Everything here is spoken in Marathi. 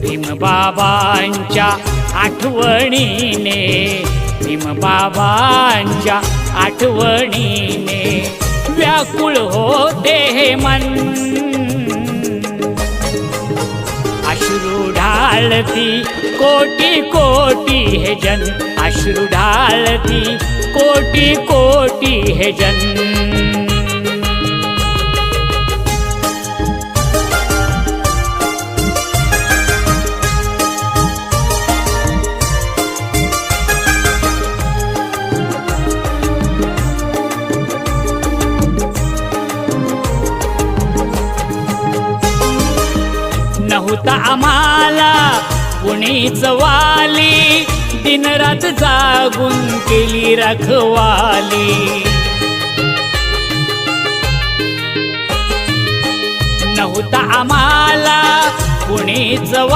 भीमबाबांच्या आठवणीने भीमबाबांच्या आठवणीने व्याकुळ होते हे मन. अश्रू ढालती कोटी कोटी हे जन अश्रू ढालती कोटी कोटी हे जन. नव्हता आम्हाला. कुणीच वाली दिनरात जागून केली रखवाली. नव्हता आम्हाला कुणीच